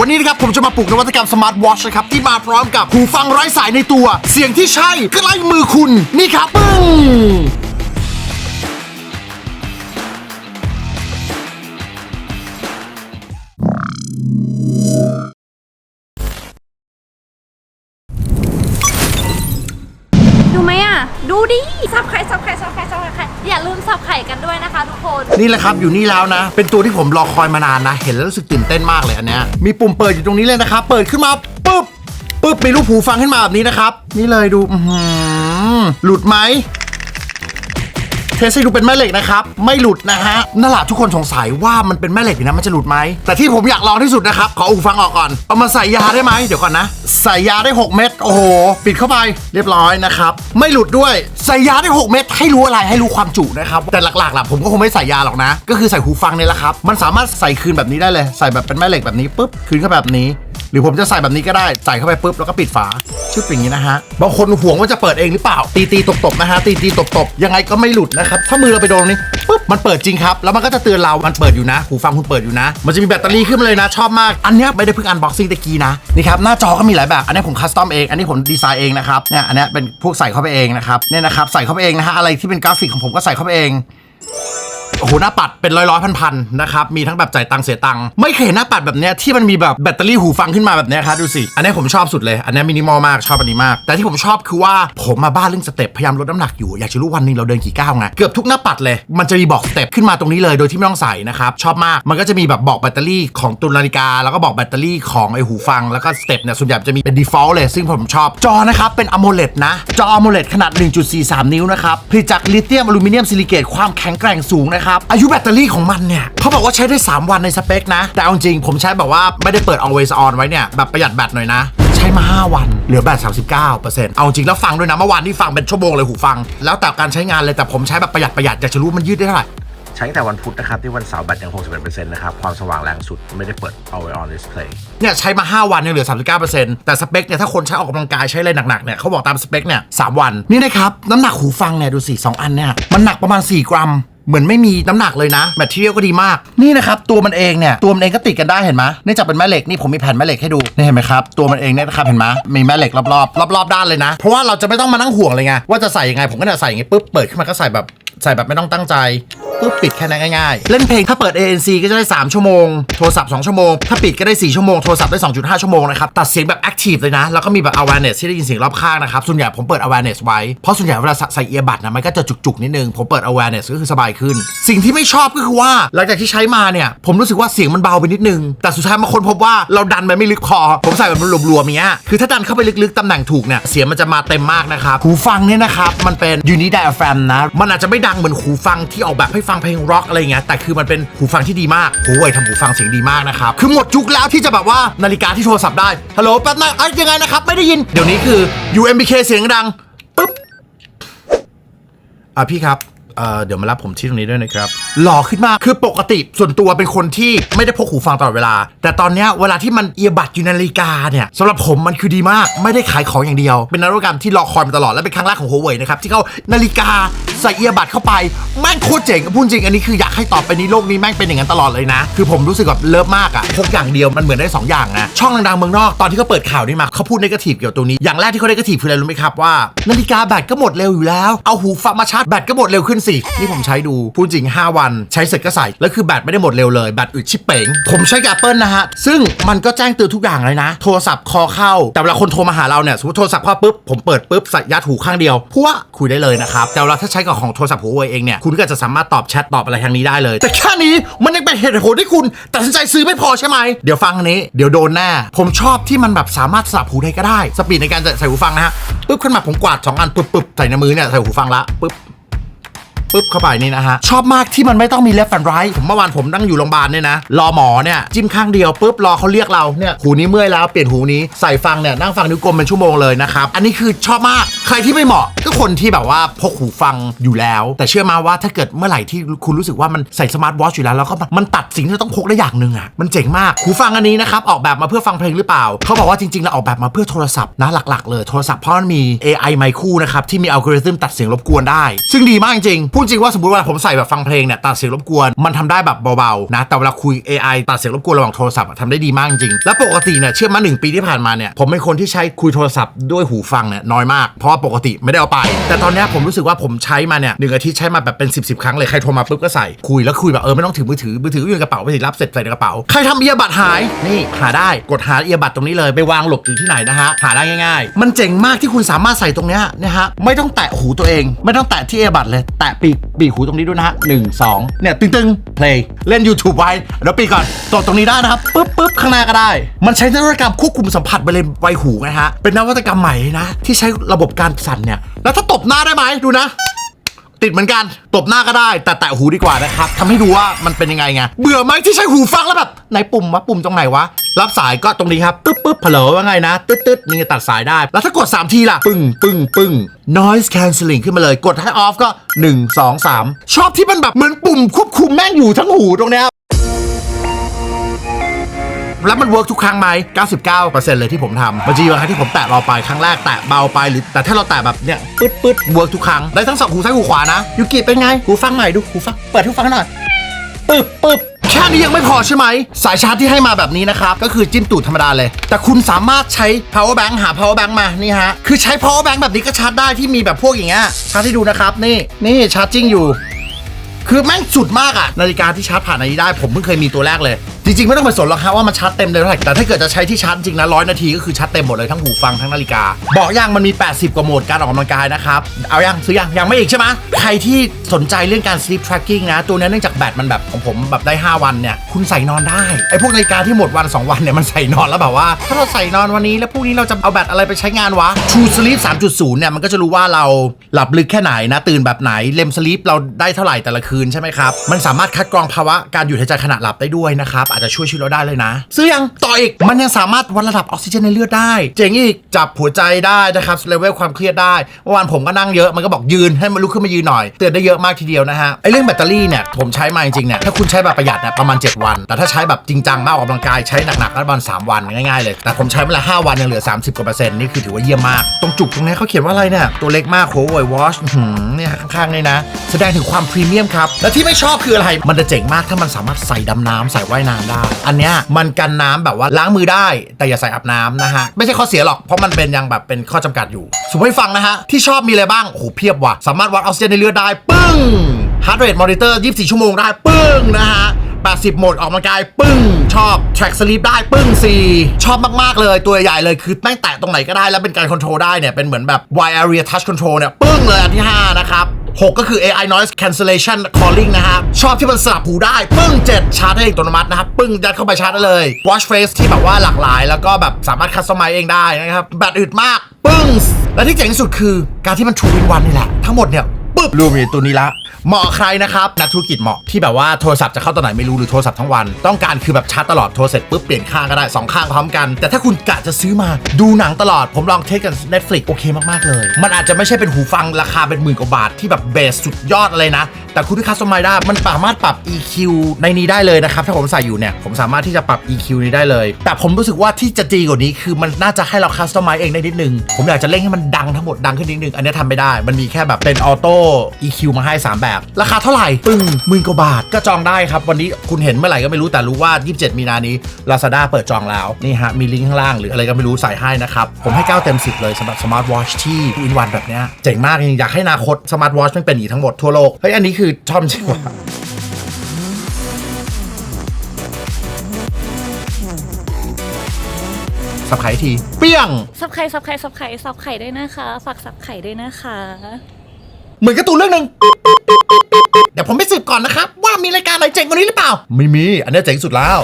วันนี้นะครับผมจะมาปลุกนวัตกรรมสมาร์ทวอชนะครับที่มาพร้อมกับหูฟังไร้สายในตัว เสียงที่ใช่ใกล้มือคุณนี่ครับปึ้งดูไหมอะ ดูดิ ซับไข่ซับไข่ซับไข่ซับไข่ อย่าลืมสับไข่กันด้วยนะคะทุกคน นี่แหละครับอยู่นี่แล้วนะ เป็นตัวที่ผมรอคอยมานานนะ เห็นแล้วรู้สึกตื่นเต้นมากเลยอันเนี้ยมีปุ่มเปิดอยู่ตรงนี้เลยนะครับ เปิดขึ้นมาปุ๊บปุ๊บมีรูปหูฟังขึ้นมาแบบนี้นะครับ นี่เลยดูหลุดไหม เทสให้ดูเป็นแม่เหล็กนะครับ ไม่หลุดนะฮะนั่นแหละทุกคนสงสัยว่ามันเป็นแม่เหล็กอยู่นะมันจะหลุดไหม แต่ที่ผมอยากลองที่สุดนะครับ ขอหูฟังออกก่อน เอามาใส่ยาได้ไหมเดี๋ยวก่อนนะ ใส่ยาได้ 6 เม็ด โอ้โห ปิดเข้าไปเรียบร้อยนะครับ ไม่หลุดด้วย ใส่ยาได้ 6 เม็ด ให้รู้อะไรให้รู้ความจุนะครับ แต่หลักๆล่ะผมก็คงไม่ใส่ยาหรอกนะ ก็คือใส่หูฟังเนี่ยแหละครับ มันสามารถใส่คืนแบบนี้ได้เลย ใส่แบบเป็นแม่เหล็กแบบนี้ปุ๊บ คืนเข้าแบบนี้ หรือผมจะใส่แบบนี้ก็ได้ ใส่เข้าไปปุ๊บแล้วก็ปิดฝาชึบอย่างนี้นะฮะ บางคนห่วงว่าจะเปิดเองหรือเปล่า ตีตีตบตบๆนะฮะ ตีตีตบตบๆยังไงก็ไม่หลุดนะครับ ถ้ามือเราไปโดนนี้ปุ๊บ มันเปิดจริงครับ แล้วมันก็จะเตือนเรา มันเปิดอยู่นะ หูฟังคุณเปิดอยู่นะ มันจะมีแบตเตอรี่ขึ้นมาเลยนะ ชอบมาก อันนี้ไม่ได้เพิ่งอันบ็อกซิ่งตะกี้นะ นี่ครับ หน้าจอก็มีหลายแบบ อันนี้ผมคัสตอมเอง อันนี้ผมดีไซน์เองนะครับ เนี่ย อันนี้เป็นพวกใส่เข้าไปเองนะครับ เนี่ยนะครับ ใส่เข้าไปเองนะฮะ อะไรที่เป็นกราฟิกของผมก็ใส่เข้าไปเอง โอ้โหหน้าปัดเป็นร้อยร้อยพันพันนะครับมีทั้งแบบจ่ายตังค์เสียตังค์ไม่เคยเห็นหน้าปัดแบบเนี้ยที่มันมีแบบแบตเตอรี่หูฟังขึ้นมาแบบเนี้ยครับดูสิอันนี้ผมชอบสุดเลยอันนี้มินิมอลมากชอบอันนี้มาก แต่ที่ผมชอบคือว่าผมมาบ้าเรื่องสเต็ปพยายามลดน้ำหนักอยู่อยากจะรู้วันหนึงเราเดินกี่ก้าวไงเกือบทุกหน้าปัดเลย มันจะมีบอกสเต็ปขึ้นมาตรงนี้เลยโดยที่ไม่ต้องใส่นะครับชอบมากมันก็จะมีแบบบอกแบตเตอรี่ของตุนนาฬิกา แล้วก็บอกแบตเตอรี่ของไอหูฟังแล้วก็สเต็ปเนี่ยส่วนใหญ่จะมีเป็น default เลย ซึ่งผมชอบจอนะครับเป็น AMOLED นะจอ AMOLED ขนาด 1.43 นิ้วนะครับผลิตจากลิเธียมอลูมิเนียมซิลิเกตความแข็งแกร่งสูงนะครับอายุแบตเตอรี่ของมันเนี่ยเขาบอกว่าใช้ได้ 3 วันในสเปคนะ แต่เอาจริงผมใช้แบบว่าไม่ได้เปิด always on ไว้เนี่ยแบบประหยัดแบตหน่อยนะใช้มา 5 วัน เหลือแบต39%เอาจริงแล้วฟังด้วยนะ เมื่อวานที่ฟังเป็นชั่วโมงเลยหูฟัง แล้วแต่การใช้งานเลยแต่ผมใช้แบบประหยัดประหยัดอยากจะรู้มันยืดได้เท่าไหร่ใช้ตั้งแต่วันพุธนะครับ ที่วันเสาร์แบตยัง 61%นะครับ ความสว่างแรงสุดไม่ได้เปิด always on display เนี่ยใช้มา 5 วันยังเหลือ 39%แต่สเปคเนี่ยถ้าคนใช้ออกกำลังกายใช้อะไรหนักๆเนี่ยเขาบอกตามสเปคเนี่ยสวันนี่นะครับน้ำหนักหูฟังเนี่ยดูสิสองอันเนี่ยมันหนักประมาณ 4 กรัม เหมือนไม่มีน้ำหนักเลยนะแมทเทียลก็ดีมากนี่นะครับตัวมันเองเนี่ยตัวมันเองก็ติดกันได้เห็นไหมเนื่องจากเป็นแม่เหล็กนี่ผมมีแผ่นแม่เหล็กให้ดูนี่เห็นไหมครับตัวมันเองเนี่ยนะครับเห็นไหมมีแม่เหล็กรอบๆรอบๆด้านเลยนะ เพราะว่าเราจะไม่ต้องมานั่งห่วงเลยไงว่าจะใส่ยังไงผมก็เนี่ยใส่อย่างงี้ปุ๊บเปิดขึ้นมาก็ใส่แบบ ใส่แบบไม่ต้องตั้งใจปุ๊บปิดแค่นั้นง่ายๆ เล่นเพลงถ้าเปิด ANC ก็จะได้ 3 ชั่วโมง โทรศัพท์ 2 ชั่วโมง ถ้าปิดก็ได้ 4 ชั่วโมง โทรศัพท์ได้ 2.5 ชั่วโมงนะครับ ตัดเสียงแบบ active เลยนะ แล้วก็มีแบบ awareness ที่ได้ยินเสียงรอบข้างนะครับ ส่วนใหญ่ผมเปิด awareness ไว้ เพราะส่วนใหญ่เวลาใส่เอียบัดนะมันก็จะจุกๆ นิดนึง ผมเปิด awareness ก็คือสบายขึ้น สิ่งที่ไม่ชอบก็คือว่าหลังจากที่ใช้มาเนี่ยผมรู้สึกว่าเสียงมันเบาไปนิดนึง แต่สุดท้ายมาคนพบว่าเราดันไปไม่ลึกพอผมใส่แบบรวมๆเงี้ยคือถ้าดันเข้าไปลึกๆตำแหน่งถูกเนี่ยเสียงมันจะมาเต็มมากนะครับหูฟังเนี่ยนะครับมันเป็น unidiaphragm นะมันอาจจะไม่ดงเหมือนหูฟังที่ออกแบบให้ฟังเพลงร็อกอะไรเงี้ยแต่คือมันเป็นหูฟังที่ดีมากหูเว่ยทำหูฟังเสียงดีมากนะครับคือหมดยุคแล้วที่จะแบบว่านาฬิกาที่โทรศัพท์ได้ฮัลโหลแป๊บนึงไอ้ยังไงนะครับไม่ได้ยินเดี๋ยวนี้คือ UMBK เสียงดังปึ๊บอะพี่ครับ เอ่อเดี๋ยวมารับผมที่ตรงนี้ด้วยนะครับ หล่อขึ้นมาก คือปกติส่วนตัวเป็นคนที่ไม่ได้พกหูฟังตลอดเวลา แต่ตอนเนี้ยเวลาที่มันเอียบัดอยู่ในนาฬิกาเนี่ยสำหรับผมมันคือดีมาก ไม่ได้ขายของอย่างเดียว เป็นนวัตกรรมที่รอคอยมาตลอด และเป็นครั้งแรกของ Huawei นะครับที่เขานาฬิกาใส่เอียบัดเข้าไป แม่งโคตรเจ๋งพูดจริง อันนี้คืออยากให้ต่อไปนี้โลกนี้แม่งเป็นอย่างนั้นตลอดเลยนะ คือผมรู้สึกแบบเลิฟมากอะพกอย่างเดียวมันเหมือนได้สองอย่างนะ ช่องดังๆเมืองนอกตอนที่เขาเปิดข่าวนี้มาเขาพูดในกาทีฟเกี่ยวกับตรงนี้ อย่างแรกที่เขาได้กาทีฟคืออะไรรู้ไหมครับว่า นาฬิกาแบตก็หมดเร็วอยู่แล้ว เอาหูฟังมาชาร์จแบตก็หมดเร็วขึ้นสินี่ผมใช้ดู พูดจริง 5 วัน ใช้เสร็จก็ใส่ แล้วคือแบตไม่ได้หมดเร็วเลย แบตอึดชิบเป๋ง ผมใช้กับ Apple นะฮะ ซึ่งมันก็แจ้งเตือนทุกอย่างเลยนะ โทรศัพท์คอเข้า แต่เวลาคนโทรมาหาเราเนี่ย สมมติโทรศัพท์เข้าปุ๊บ ผมเปิดปุ๊บใส่ยัดหูข้างเดียวพัวคุยได้เลยนะครับ แต่เวลาถ้าใช้กับของโทรศัพท์หัวเว่ยเองเนี่ย คุณก็จะสามารถตอบแชทตอบอะไรทางนี้ได้เลย แต่แค่นี้มันยังเป็นเหตุผลที่คุณตัดสินใจซื้อไม่พอใช่ไหมเดี๋ยวฟังอันนี้เดี๋ยวโดนแน่ผมชอบที่มันแบบสามารถสลับหูได้ก็ได้ สปีดในการใส่หูฟังนะฮะปุ๊บขึ้นมาผมกวาดสองอันปุ๊บปุ๊บใส่ในมือเนี่ย ใส่หูฟังละปุ๊บ ปุ๊บเข้าไปนี่นะฮะ ชอบมากที่มันไม่ต้องมี left and right ผมเมื่อวานผมนั่งอยู่โรงพยาบาลเนี่ยนะ รอหมอเนี่ยจิ้มข้างเดียวปุ๊บรอเขาเรียกเราเนี่ยหูนี้เมื่อยแล้วเปลี่ยนหูนี้ใส่ฟังเนี่ยนั่งฟังนิ้วกลมเป็นชั่วโมงเลยนะครับอันนี้คือชอบมากใครที่ไม่เหมาะก็คนที่แบบว่าพกหูฟังอยู่แล้ว แต่เชื่อมาว่าถ้าเกิดเมื่อไหร่ที่คุณรู้สึกว่ามันใส่สมาร์ทวอชอยู่แล้วแล้วก็มันมันตัดสิ่งที่ต้องพกได้อย่างหนึ่งอะมันเจ๋งมากหูฟังอันนี้นะครับออกแบบมาเพื่อฟังเพลงหรือเปล่าเขาบอกว่าจริงๆเราออกแบบมาเพื่อโทรศัพท์นะหลักๆ เลยโทรศัพท์เพราะมันมี AI ไมค์คู่นะครับที่มีอัลกอริทึมตัดเสียงรบกวนได้ ซึ่งดีมากจริงๆพูดจริงว่าสมมติว่าผมใส่แบบฟังเพลงเนี่ยตัดเสียงรบกวนมันทำได้แบบเบาๆนะแต่เวลาคุย AI ตัดเสียงรบกวนระหว่างโทรศัพท์อะทำได้ดีมากจริงแล้วปกติเนี่ยเชื่อมาหนึ่งปีที่ผ่านมาเนี่ยผมเป็นคนที่ใช้คุยโทรศัพท์ด้วยหูฟังเนี่ยน้อยมากเพราะว่าปกติไม่ได้เอาไป แต่ตอนนี้ผมรู้สึกว่าผมใช้มาเนี่ยหนึ่งอาทิตย์ใช้มาแบบเป็น 10บสครั้งเลยใครโทรมาปุ๊บก็ใส่คุยแล้วคุยแบบเออไม่ต้องถือมือถือมือถืออยู่ในกระเป๋าไปสิรับเสร็จใส่ในกระเป๋าใครทำเอียบัตหายนี่หาได้กดหาเอียบัตตรงนี้เลยไปวางหลบอยู่ที่ไหนนะฮะหาได้ง่าย ๆ มันเจ๋งมากที่คุณสามารถใส่ตรงเนี้ยนะฮะไม่ต้องแตะหูตัวเอง ไม่ต้องแตะที่เอียบัตเลยแตะปีกปีกหูตรงนี้ด้วยนะฮะหนึ่งสองเนี่ยตึงๆ play เล่น YouTube ไว้เดี๋ยวปีกก่อนตดตรงนี้ได้นะครับปึ๊บปึ๊บข้างหน้าก็ได้ มันใช้นวัตกรรมควบคุมสัมผัสบริเวณไวหูนะฮะเป็นนวัตกรรมใหม่นะ ที่ใช้ระบบการสั่นเนี่ยแล้วถ้าตบหน้าได้ไหมดูนะ ติดเหมือนกันตบหน้าก็ได้ แต่แตะหูดีกว่านะครับทำให้ดูว่ามันเป็นยังไงไงเบื่อไหมที่ใช้หูฟังแล้วแบบไหนปุ่มวะปุ่มตรงไหนวะรับสายก็ตรงนี้ครับปึ๊บปึ๊บเผลอว่าไงนะ ตึ๊ดตึ๊ดนี่ตัดสายได้ แล้วถ้ากด 3 ทีล่ะ ปึ้งปึ้งปึ้ง noise cancelling ขึ้นมาเลย กดให้ออฟก็ 1 2 3 ชอบที่มันแบบเหมือนปุ่มควบคุมแม่งอยู่ทั้งหูตรงเนี้ย แล้วมันเวิร์กทุกครั้งไหม 99%เลยที่ผมทำบางทีบางครั้งที่ผมแตะเบาไปครั้งแรกแตะเบาไปหรือแต่ถ้าเราแตะแบบเนี้ยปึ๊ดปึ๊ดเวิร์กทุกครั้งได้ทั้งสองหูซ้ายหูขวานะยูกิเป็นไงหูฟังใหม่ดูหูฟังเปิดหูฟังให้หน่อยปึ๊บปึ๊บแค่นี้ยังไม่พอใช่ไหม สายชาร์จที่ให้มาแบบนี้นะครับ ก็คือจิ้มตูดธรรมดาเลย แต่คุณสามารถใช้ power bank หา power bank มา นี่ฮะ คือใช้ power bank แบบนี้ก็ชาร์จได้ที่มีแบบพวกอย่างเงี้ยชาร์จให้ดูนะครับ นี่นี่ชาร์จจิ้งอยู่ คือแม่งสุดมากอะนาฬิกาที่ชาร์จผ่านอันนี้ได้ ผมเพิ่งเคยมีตัวแรกเลย จริงๆ ไม่ต้องไปสนหรอกครับว่ามันชาร์จเต็มเลยเท่าไหร่แต่ถ้าเกิดจะใช้ที่ชาร์จจริงนะร้อยนาทีก็คือชาร์จเต็มหมดเลยทั้งหูฟังทั้งนาฬิกาบอกยังมันมี 80 กว่าโหมดการออกกำลังกายนะครับเอายังซื้อยังยังไม่อีกใช่ไหมใครที่สนใจเรื่องการ sleep tracking นะ ตัวนี้เนื่องจากแบตมันแบบของผมแบบได้ 5 วันเนี่ยคุณใส่นอนได้ไอ้พวกนาฬิกาที่หมดวัน 2 วันเนี่ยมันใส่นอนแล้วแบบว่า ถ้าเราใส่นอนวันนี้แล้วพรุ่งนี้เราจะเอาแบตอะไรไปใช้งานวะ True Sleep 3.0 เนี่ยมันก็จะรู้ว่าเราหลับลึกแค่ไหนนะตื่นแบบไหนเลมสลีปเราได้เท่าไหร่แต่ละคืนใช่ไหมครับมันสามารถคัดกรองภาวะการหยุดหายใจขณะหลับได้ด้วยนะครับอาจจะช่วยชีวิตเราได้เลยนะซื้อยังต่ออีกมันยังสามารถวัดระดับออกซิเจนในเลือดได้ เจ๋งอีกจับหัวใจได้นะครับเลเวลความเครียดได้เมื่อวานผมก็นั่งเยอะมันก็บอกยืนให้มันลุกขึ้นมายืนหน่อยเตือนได้เยอะมากทีเดียวนะฮะไอเรื่องแบตเตอรี่เนี่ยผมใช้มาจริงๆเนี่ยถ้าคุณใช้แบบประหยัดเนี่ยประมาณ 7 วัน แต่ถ้าใช้แบบจริงจังมากออกกำลังกายใช้หนักๆก็ประมาณ3วันง่ายๆเลยแต่ผมใช้มาละ5วันยังเหลือ 30กว่าเปอร์เซ็นต์นี่คือถือว่าเยี่ยมมาก ตรงจุกตรงนี้เขาเขียนว่าอะไรเนี่ยตัวเล็กมากโค้วอชเนี่ยข้างๆนี่นะ แสดงถึงความพรีเมียมครับและที่ไม่ชอบคืออะไรมันจะเจ๋งมากถ้ามันสามารถใส่ดำน้ำใส่ว่ายน้ำได้ อันเนี้ยมันกันน้ำแบบว่าล้างมือได้ แต่อย่าใส่อาบน้ำนะฮะ ไม่ใช่ข้อเสียหรอก เพราะมันเป็นยังแบบเป็นข้อจำกัดอยู่ สมมติให้ฟังนะฮะ ที่ชอบมีอะไรบ้างโอ้โหเพียบว่ะ สามารถวัดออกซิเจนในเลือดได้ปึ้งฮาร์ดเรทมอนิเตอร์24 ชั่วโมงได้ปึ้งนะฮะ80โหมดออกกำลังกายปึ้ง ชอบ track sleep ได้ปึ้ง 4 ชอบมาก ๆ เลยตัวใหญ่เลยคือแม่งแตะตรงไหนก็ได้แล้วเป็นการคอนโทรลได้เนี่ยเป็นเหมือนแบบ wide area touch control เนี่ยปึ้งเลยอันที่ 5 นะครับ 6 ก็คือ AI noise cancellation calling นะครับชอบที่มันสลับหูได้ ปึ้ง 7 ชาร์จให้อัตโนมัตินะครับ ปึ้งยัดเข้าไปชาร์จได้เลย watch face ที่แบบว่าหลากหลาย แล้วก็แบบสามารถคัสตอมไมเองได้นะครับ แบตอึดมาก ปึ้ง และที่เจ๋งที่สุดคือการที่มัน two in one นี่แหละ ทั้งหมดเนี่ยปึ๊บรวมอยู่ตัวนี้ละ เหมาะใครนะครับนักธุรกิจเหมาะที่แบบว่าโทรศัพท์จะเข้าตอนไหนไม่รู้หรือโทรศัพท์ทั้งวัน ต้องการคือแบบชาร์จตลอดโทรเสร็จปุ๊บเปลี่ยนข้างก็ได้ 2 ข้างพร้อมกัน แต่ถ้าคุณกะจะซื้อมาดูหนังตลอดผมลองเทสกัน Netflix โอเคมากๆเลย มันอาจจะไม่ใช่เป็นหูฟังราคาเป็นหมื่นกว่าบาทที่แบบเบสสุดยอดอะไรนะ แต่คุณที่คัสตอมไมได้มันสามารถปรับ EQ ในนี้ได้เลยนะครับถ้าผมใส่อยู่เนี่ยผมสามารถที่จะปรับ EQ นี้ได้เลย แต่ผมรู้สึกว่าที่จะดีกว่านี้คือมันน่าจะให้เราคัสตอมไมเองได้นิดนึงผมอยากจะเร่งให้มันดังทั้งหมดดังขึ้นนิดนึงอันนี้ทำไม่ได้ มันมีแค่แบบเป็นออโต้ EQ มาให้ 3 แบบราคาเท่าไหร่ ปึ้งหมื่นกว่าบาทก็จองได้ครับ วันนี้คุณเห็นเมื่อไหร่ก็ไม่รู้แต่รู้ว่า 27 มีนานี้ Lazada เปิดจองแล้ว นี่ฮะ มีลิงก์ข้างล่างหรืออะไรก็ไม่รู้ใส่ให้นะครับ ผมให้ 9 เต็ม 10 เลยสำหรับสมาร์ทวอชที่อินวันแบบเนี้ยเจ๋งมากจริงๆอยากให้อนาคตสมาร์ทวอชมันเป็นอย่างนี้ทั้งหมดทั่วโลกเฮ้ยอันนี้คือชอบจริงว่ะสับไข่ที เปี้ยง ซับไข่ซับไข่ซับไข่ซับไข่ด้วยนะคะ ฝากซับไข่ด้วยนะคะ เหมือนการ์ตูนเรื่องหนึ่ง เดี๋ยวผมไปสืบก่อนนะครับว่ามีรายการอะไรเจ๋งกว่านี้หรือเปล่า ไม่มี อันนี้เจ๋งสุดแล้ว